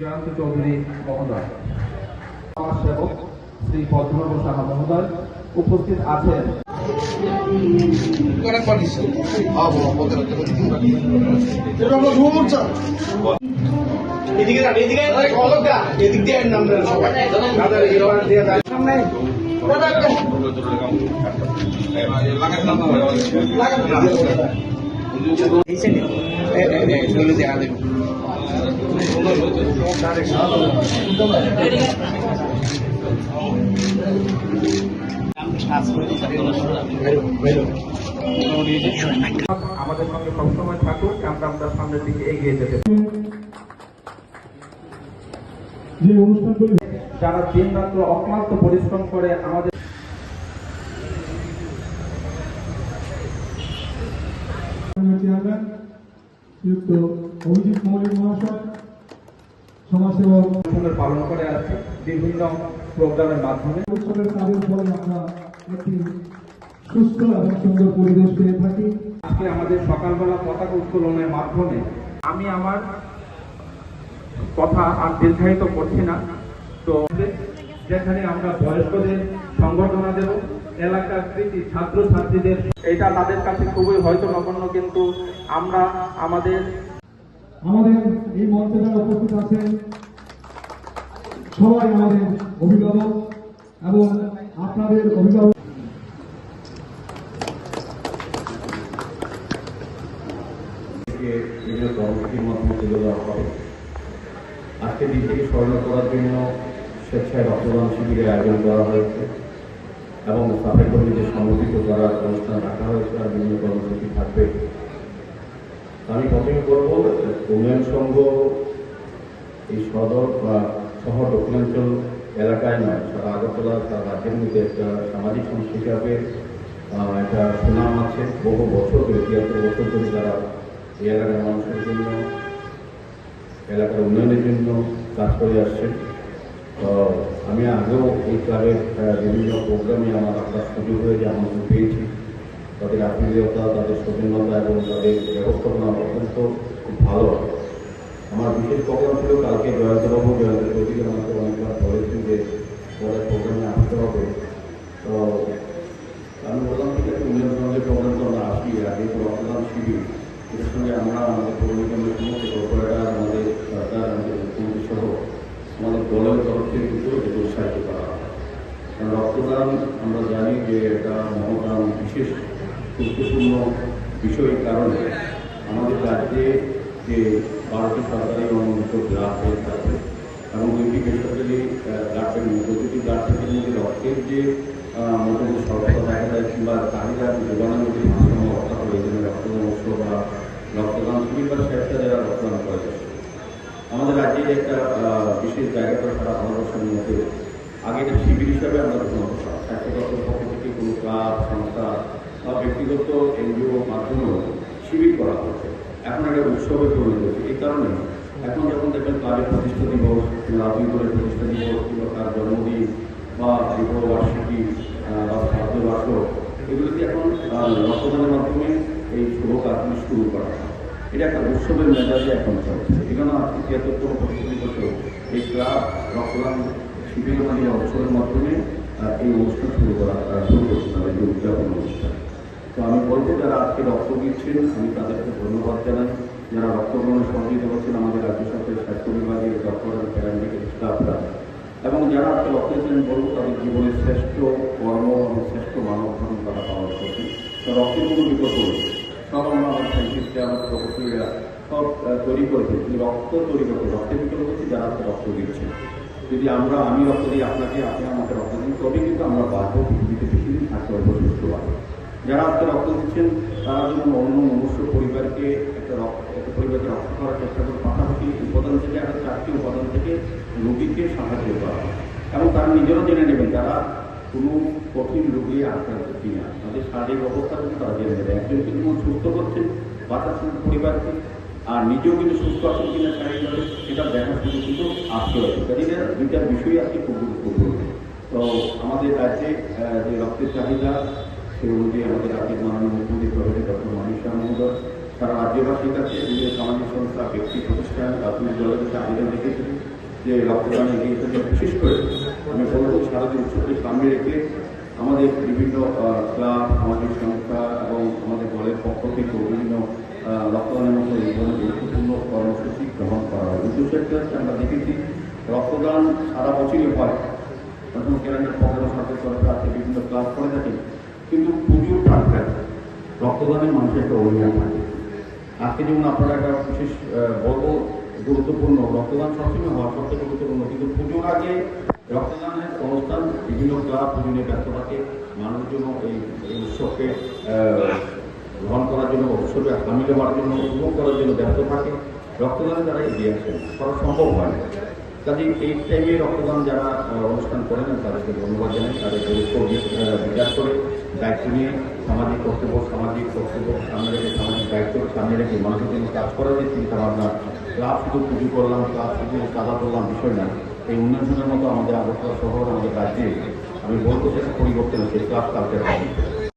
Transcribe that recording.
জয়ন্ত চৌধুরী মহোদয় সমাজ সেবক শ্রী পদ্মনগর সাহা মহোদয় উপস্থিত আছেন এদিকে এদিকে এদিক দিয়ে নাম সবাই দাদা আমাদের সঙ্গে সবসময় থাকুক আমরা আমরা সামনের দিকে এগিয়ে যেতে যে অনুষ্ঠানগুলি যারা দিন রাত্র অক্লান্ত পরিশ্রম করে আমাদের চেয়ারম্যান অভিজিৎ মৌলিক মহাশয় সমাজসেবক পালন করে আসছে বিভিন্ন প্রোগ্রামের মাধ্যমে। উৎসবের কাজের ফলে আমরা একটি সুস্থ এবং সুন্দর পরিবেশ পেয়ে থাকি। আজকে আমাদের সকালবেলা পতাকা উত্তোলনের মাধ্যমে আমি আমার কথা আর দীর্ঘায়িত করছি না। তো যেখানে আমরা বয়স্কদের সংবর্ধনা দেব এলাকার কৃতি ছাত্র ছাত্রীদের এটা তাদের কাছে খুবই হয়তো নগণ্য কিন্তু আমরা আমাদের আমাদের এই মঞ্চে যারা উপস্থিত আছেন, সবাই আমাদের অভিভাবক এবং আপনাদের অভিভাবক। বিভিন্ন কর্মসূচির মাধ্যমে তুলে দেওয়া হবে আজকের দিনটিকে স্মরণ করার জন্য স্বেচ্ছায় রক্তদান শিবিরের আয়োজন করা হয়েছে এবং সাফাই কর্মীদের সমর্পিত করার অনুষ্ঠান রাখা হয়েছে, আর বিভিন্ন কর্মসূচি থাকবে। আমি প্রথমে বলব উন্নয়ন সংঘ এই সদর বা শহর দক্ষিণাঞ্চল এলাকায় নয়, সারা আগরতলা, তার রাজ্যের মধ্যে একটা সামাজিক সংস্থা হিসাবে একটা সুনাম আছে। বহু বছর ধরে, তিয়াত্তর বছর ধরে তারা এই এলাকার মানুষের জন্য, এলাকার উন্নয়নের জন্য কাজ করে আসছেন আমি আগেও এই ক্লাবের বিভিন্ন প্রোগ্রামে আমার আপনার সুযোগ হয়েছে, আমন্ত্রণ পেয়েছি। তাদের আত্মীয়তা, তাদের সৌজন্যতা এবং তাদের ব্যবস্থাপনা অত্যন্ত খুব ভালো। আমার বিশেষ প্রোগ্রাম ছিল কালকে জয়ন্তবাবু, জয়ন্ত চৌধুরী আমাকে অনেকবার বলেছেন যে পরের প্রোগ্রামে আসতে হবে। তো আমি বললাম, ঠিক আছে উন্নয়ন সঙ্গে প্রোগ্রাম তো আমরা আসি, আগে তো রক্তদান শিবির। এটার সঙ্গে আমরা আমাদের পৌর নিগমের সমস্ত কর্পোরেটার আমাদের সরকার, আমাদের মুখ্যমন্ত্রী সহ আমাদের দলের তরফ থেকে কিন্তু এটাকে উৎসাহিত করা হয়। কারণ রক্তদান আমরা জানি যে এটা মহদান বিশেষ গুরুত্বপূর্ণ বিষয়ের কারণে আমাদের রাজ্যে যে বারোটি সরকারি অনুমোদিত ব্লাড ব্যাংক আছে এবং দুইটি বেসরকারি ব্যাংক প্রতিটি ব্লাড ব্যাংকের মধ্যে রক্তের যে মোটামুটি স্বল্পতা দেখা যায় কিংবা চাহিদা যোগানোর মধ্যে ভারসাম্য রক্ষা করে জন্য রক্তদান উৎসব বা রক্তদান শিবির বা স্বেচ্ছাসেবীরা রক্তদান করে আমাদের রাজ্যে একটা বিশেষ জায়গা করে সারা ভারতবর্ষের মধ্যে আগে এটা শিবির হিসাবে আমরা গ্রহণ করতাম। স্বাস্থ্য দপ্তর পক্ষ থেকে কোনো ক্লাব, সংস্থা বা ব্যক্তিগত এনজিও মাধ্যমেও শিবির করা হচ্ছে এখন একটা উৎসবে পরিণত হচ্ছে এই কারণে এখন যখন দেখবেন ক্লাবের প্রতিষ্ঠা দিবস রাজনীতির প্রতিষ্ঠা দিবস কিংবা তার জন্মদিন বা বিবাহ বার্ষিকী আহ, বা বার্ষক এগুলোকে এখন রক্তদানের মাধ্যমে এই শুভ কাজগুলি শুরু করা এটা একটা উৎসবের মেজাজে এখন চলছে। এখানে তিয়াত্তরতম প্রস্তুতি বছর এই ক্লাব রক্তদান শিবিরের মাধ্যমে উৎসবের মাধ্যমে এই অনুষ্ঠান শুরু করা আহ, শুরু করছিলাম এই যে উদযাপন অনুষ্ঠান তো আমি বলব যারা আজকে রক্ত দিচ্ছেন, আমি তাদেরকে ধন্যবাদ জানাই। যারা রক্তগ্রহণে সহযোগিতা করছেন, আমাদের রাজ্য সরকারের স্বাস্থ্য বিভাগের ডক্টর প্যারামেডিক্যাল স্টাফরা। এবং যারা আজকে রক্ত দিচ্ছেন বলব, তাদের জীবনের শ্রেষ্ঠ কর্ম এবং শ্রেষ্ঠ মানব ধর্ম তারা পালন করছে তো রক্তের কোনো বিকল্প সব আমরা আমার সাইন্টিস্টরা আমার প্রকৌশলীরা সব তৈরি করেছে। কিন্তু রক্ত তৈরি করতে, রক্তের বিকল্প হচ্ছে যারা আজকে রক্ত দিচ্ছে। যদি আমরা, আমি রক্ত দিই আপনাকে, আপনি আমাকে রক্ত দিন তবে কিন্তু আমরা বাঁচবো পৃথিবীতে। বেশি দিন থাকতে পারব সুস্থ যারা আজকে রক্ত দিচ্ছেন, তারা যেন অন্য মনুষ্য পরিবারকে একটা রক্ত, একটা পরিবারকে রক্ষা করার চেষ্টা করে পাশাপাশি উপাদান থেকে একটা চারটি উপাদান থেকে রোগীকে সাহায্য করা। এবং তারা নিজেরাও জেনে নেবেন তারা কোনো কঠিন রোগী আক্রান্ত কিনা। তাদের শারীরিক অবস্থা কিন্তু তারা জেনে নেবে। একজন কিন্তু সুস্থ করছেন বাঁচাচ্ছেন পরিবারকে, আর নিজেও কিন্তু সুস্থ আছেন কিনা শারীরিকভাবে, সেটা দেখার জন্য কিন্তু আসতে হবে এটা দুইটা বিষয় আজকে খুব গুরুত্বপূর্ণ। তো আমাদের রাজ্যে যে রক্তের চাহিদা সেই অনুযায়ী আমাদের রাজ্যের মাননীয় মুখ্যমন্ত্রী প্রফেসর ডক্টর মানিক মহোদয় সারা রাজ্যবাসীর কাছে বিভিন্ন সামাজিক সংস্থা, ব্যক্তি প্রতিষ্ঠান রাজনৈতিক দলের আবেদন রেখেছিলেন যে রক্তদানের এই ক্ষেত্রে বিশেষ করে আমি বলব শারদীয় উৎসবকে সামনে রেখে আমাদের বিভিন্ন ক্লাব, সামাজিক সংস্থা এবং আমাদের দলের পক্ষ থেকে বিভিন্ন রক্তদানের মতো এই ধরনের গুরুত্বপূর্ণ কর্মসূচি গ্রহণ করা হয়। উদ্দেশ্য একটা হচ্ছে আমরা দেখেছি, রক্তদান সারা বছরই হয়। তখন কেরানির সাথে সরকার আছে বিভিন্ন ক্লাব করে থাকে কিন্তু প্রচুর পুজোর টাকা রক্তদানের মানুষের একটা অভিযান থাকে। আজকে যেমন আপনারা একটা বিশেষ বড় গুরুত্বপূর্ণ রক্তদান সবসময় হওয়া সবচেয়ে গুরুত্বপূর্ণ, কিন্তু পুজোর আগে রক্তদানের অনুষ্ঠান বিভিন্ন ক্লাব, বিভিন্ন ব্যস্ত থাকে মানুষজন এই এই উৎসবকে গ্রহণ করার জন্য, উৎসবে সামিল হওয়ার জন্য, উপভোগ করার জন্য ব্যস্ত থাকে। রক্তদানে তারা এগিয়ে আসেন করা সম্ভব হয় কাজে এই টাইমে রক্তদান যারা অনুষ্ঠান করেন, তাদেরকে ধন্যবাদ জানাই। তাদের গুরুত্ব বিচার করে দায়িত্ব নিয়ে সামাজিক কর্তব্য সামাজিক কর্তব্য সামনে রেখে, সামাজিক দায়িত্ব সামনে রেখে মানুষের জন্য কাজ করার যে চিন্তা ভাবনা ক্লাব শুধু পুজো করলাম ক্লাব শুধু কাদা করলাম, বিষয় না। এই উন্নয়নের মতো আমাদের আগরতলা শহর, আমাদের রাজ্যে আমি বলব সেটা পরিবর্তন হচ্ছে ক্লাব কালচার